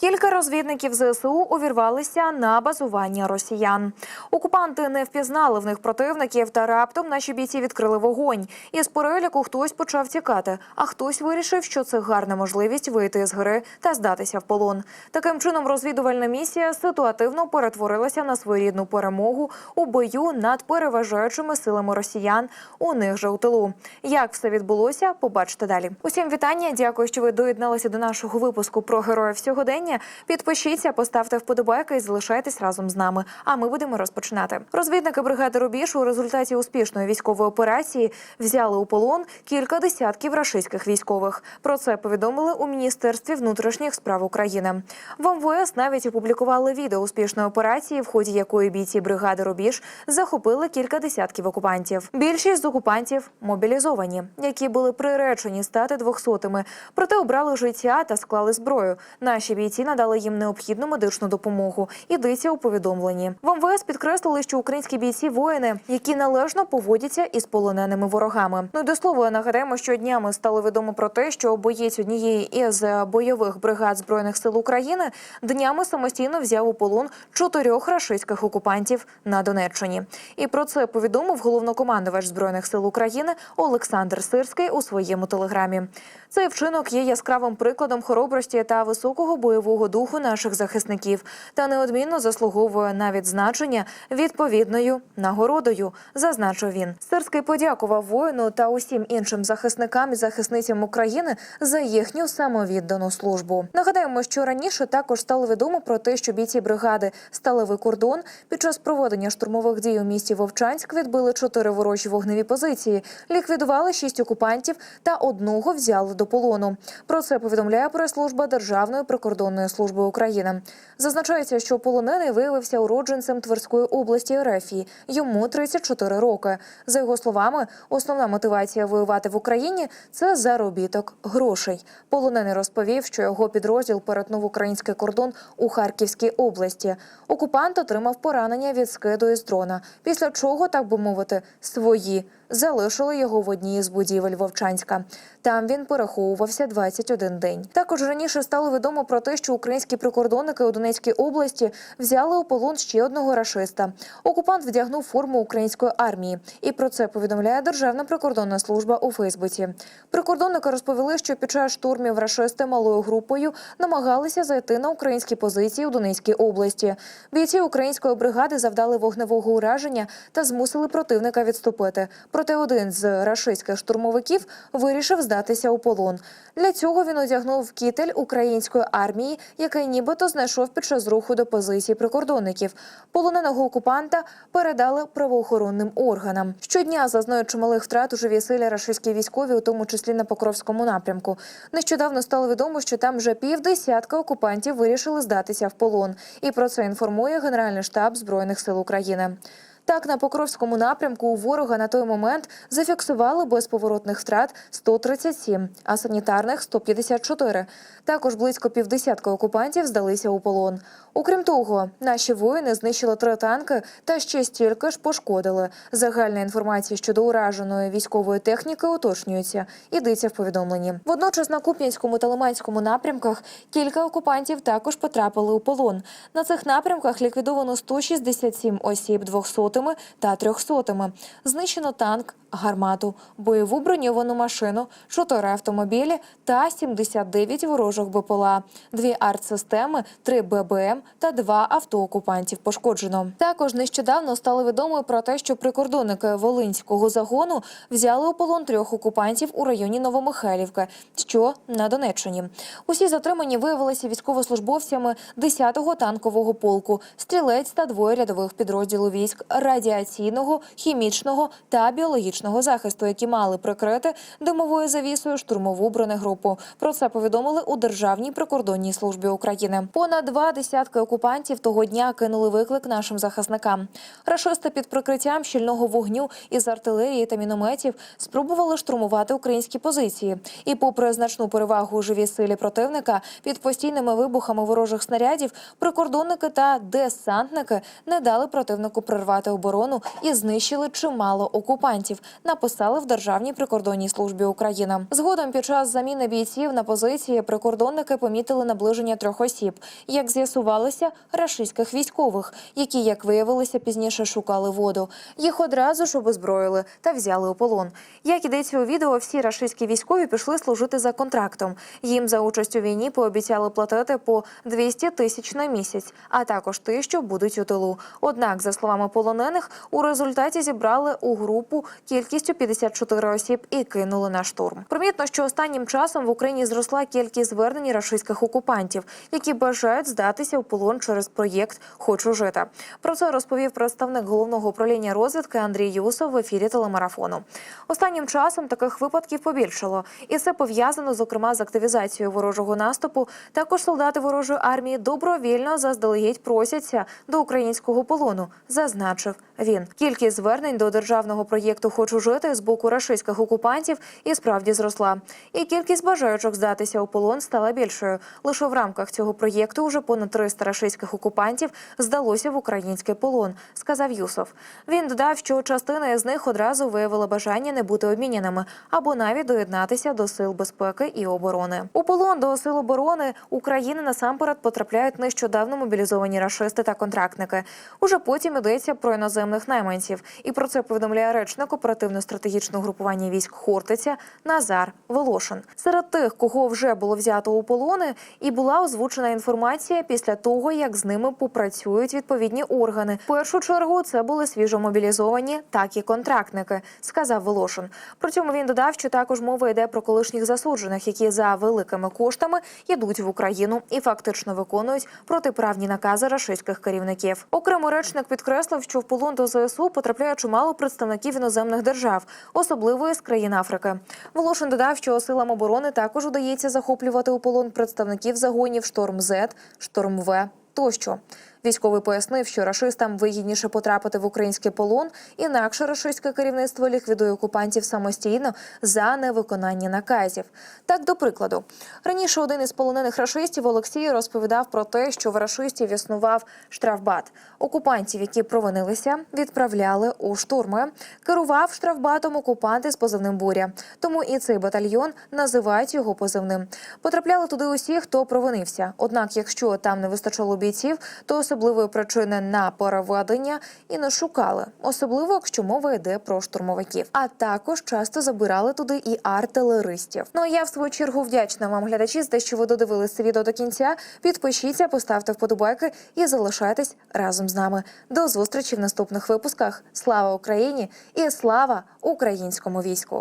Кілька розвідників ЗСУ увірвалися на базування росіян. Окупанти не впізнали в них противників, та раптом наші бійці відкрили вогонь. Із переліку хтось почав тікати, а хтось вирішив, що це гарна можливість вийти з гри та здатися в полон. Таким чином, розвідувальна місія ситуативно перетворилася на своєрідну перемогу у бою над переважаючими силами росіян. У них же у тилу. Як все відбулося, побачите далі. Усім вітання. Дякую, що ви доєдналися до нашого випуску про героїв сьогодення. Підпишіться, поставте вподобайки і залишайтесь разом з нами. А ми будемо розпочинати. Розвідники бригади Рубіж у результаті успішної військової операції взяли у полон кілька десятків рашистських військових. Про це повідомили у міністерстві внутрішніх справ України. В МВС навіть опублікували відео успішної операції, в ході якої бійці бригади Рубіж захопили кілька десятків окупантів. Більшість з окупантів мобілізовані, які були приречені стати двохсотими, проте обрали життя та склали зброю. Наші бійці надали їм необхідну медичну допомогу. Ідеться у повідомленні. В МВС підкреслили, що українські бійці воїни, які належно поводяться із полоненими ворогами. Ну і до слова нагадаємо, що днями стало відомо про те, що боєць однієї із бойових бригад збройних сил України днями самостійно взяв у полон чотирьох рашистських окупантів на Донеччині. І про це повідомив головнокомандувач збройних сил України Олександр Сирський у своєму телеграмі. Цей вчинок є яскравим прикладом хоробрості та високого бойового духу наших захисників та неодмінно заслуговує на відзначення відповідною нагородою, зазначив він. Сирський подякував воїну та усім іншим захисникам і захисницям України за їхню самовіддану службу. Нагадаємо, що раніше також стало відомо про те, що бійці бригади Сталевий кордон під час проведення штурмових дій у місті Вовчанськ відбили чотири ворожі вогневі позиції, ліквідували шість окупантів та одного взяли до полону. Про це повідомляє прес-служба Державної прикордонної служби України. Зазначається, що полонений виявився уродженцем Тверської області Ерефії. Йому 34 роки. За його словами, основна мотивація воювати в Україні це заробіток грошей. Полонений розповів, що його підрозділ перетнув український кордон у Харківській області. Окупант отримав поранення від скиду із дрона, після чого, так би мовити, свої залишили його в одній із будівель Вовчанська. Там він переховувався 21 день. Також раніше стало відомо про те, що українські прикордонники у Донецькій області взяли у полон ще одного рашиста. Окупант вдягнув форму української армії, і про це повідомляє Державна прикордонна служба у Фейсбуці. Прикордонники розповіли, що під час штурмів рашисти малою групою намагалися зайти на українські позиції у Донецькій області. Бійці української бригади завдали вогневого ураження та змусили противника відступити. Проте один з рашистських штурмовиків вирішив здатися у полон. Для цього він одягнув кітель української армії, який нібито знайшов під час руху до позицій прикордонників. Полоненого окупанта передали правоохоронним органам. Щодня зазнають чималих втрат у живій силі рашистські військові, у тому числі на Покровському напрямку. Нещодавно стало відомо, що там вже півдесятка окупантів вирішили здатися в полон. І про це інформує Генеральний штаб збройних сил України. Так, на Покровському напрямку у ворога на той момент зафіксували безповоротних втрат 137, а санітарних 154. Також близько півдесятка окупантів здалися у полон. Окрім того, наші воїни знищили три танки та ще стільки ж пошкодили. Загальна інформація щодо ураженої військової техніки уточнюється. Йдеться в повідомленні. Водночас на Куп'янському та Лиманському напрямках кілька окупантів також потрапили у полон. На цих напрямках ліквідовано 167 осіб 200 та 300. Знищено танк, гармату, бойову броньовану машину, чотири автомобілі та 79 ворожих БПЛА, дві артсистеми, три ББМ та два авто окупантів пошкоджено. Також нещодавно стало відомо про те, що прикордонники Волинського загону взяли у полон трьох окупантів у районі Новомихайлівки, що на Донеччині. Усі затримані виявилися військовослужбовцями 10-го танкового полку, стрілець та двоє рядових підрозділу військ радіаційного, хімічного та біологічного захисту, які мали прикрити димовою завісою штурмову бронегрупу. Про це повідомили у Державній прикордонній службі України. Понад два десятки окупантів того дня кинули виклик нашим захисникам. Рашисти під прикриттям щільного вогню із артилерії та мінометів спробували штурмувати українські позиції. І, попри значну перевагу у живій силі противника, під постійними вибухами ворожих снарядів прикордонники та десантники не дали противнику прорвати оборону і знищили чимало окупантів. Написали в Державній прикордонній службі України. Згодом під час заміни бійців на позиції прикордонники помітили наближення трьох осіб, як з'ясувалося, рашистських військових, які, як виявилося, пізніше шукали воду. Їх одразу ж обезброїли та взяли у полон. Як ідеться у відео, всі рашистські військові пішли служити за контрактом. Їм за участь у війні пообіцяли платити по 200 тисяч на місяць, а також ті, що будуть у тилу. Однак, за словами полонених, у результаті зібрали у групу кількістю 54 осіб і кинули на штурм. Примітно, що останнім часом в Україні зросла кількість звернень рашистських окупантів, які бажають здатися в полон через проєкт Хочу жити. Про це розповів представник головного управління розвідки Андрій Юсов в ефірі телемарафону. Останнім часом таких випадків побільшало, і це пов'язано зокрема з активізацією ворожого наступу. Також солдати ворожої армії добровільно заздалегідь просяться до українського полону, зазначив він. Кількість звернень до державного проєкту Хочу жити з боку рашистських окупантів і справді зросла. І кількість бажаючих здатися у полон стала більшою. Лише в рамках цього проєкту вже понад 300 рашистських окупантів здалося в український полон, сказав Юсов. Він додав, що частина з них одразу виявила бажання не бути обміняними або навіть доєднатися до сил безпеки і оборони. У полон до сил оборони України насамперед потрапляють нещодавно мобілізовані рашисти та контрактники. Уже потім йдеться про іноземних найманців, і про це повідомляє речник оперативно-стратегічного групування військ Хортиця Назар Волошин. Серед тих, кого вже було взято у полони, і була озвучена інформація після того, як з ними попрацюють відповідні органи. В першу чергу це були свіжомобілізовані, так і контрактники, сказав Волошин. При цьому він додав, що також мова йде про колишніх засуджених, які за великими коштами йдуть в Україну і фактично виконують протиправні накази рашистських керівників. Окремо речник підкреслив, що в полон до ЗСУ потрапляє чимало представників іноземних держав, особливо із країн Африки. Волошин додав, що силам оборони також удається захоплювати у полон представників загонів Шторм З, Шторм В тощо. Військовий пояснив, що рашистам вигідніше потрапити в український полон, інакше рашистське керівництво ліквідує окупантів самостійно за невиконання наказів. Так, до прикладу, раніше один із полонених рашистів Олексій розповідав про те, що в рашистів існував штрафбат. Окупантів, які провинилися, відправляли у штурми. Керував штрафбатом окупанти з позивним буря. Тому і цей батальйон називають його позивним. Потрапляли туди усі, хто провинився. Однак, якщо там не вистачало бійців, то особливої причини на переведення і не шукали, особливо якщо мова йде про штурмовиків. А також часто забирали туди і артилеристів. Ну а я в свою чергу вдячна вам, глядачі, за те, що ви додивилися це відео до кінця. Підпишіться, поставте вподобайки і залишайтесь разом з нами. До зустрічі в наступних випусках. Слава Україні і слава українському війську!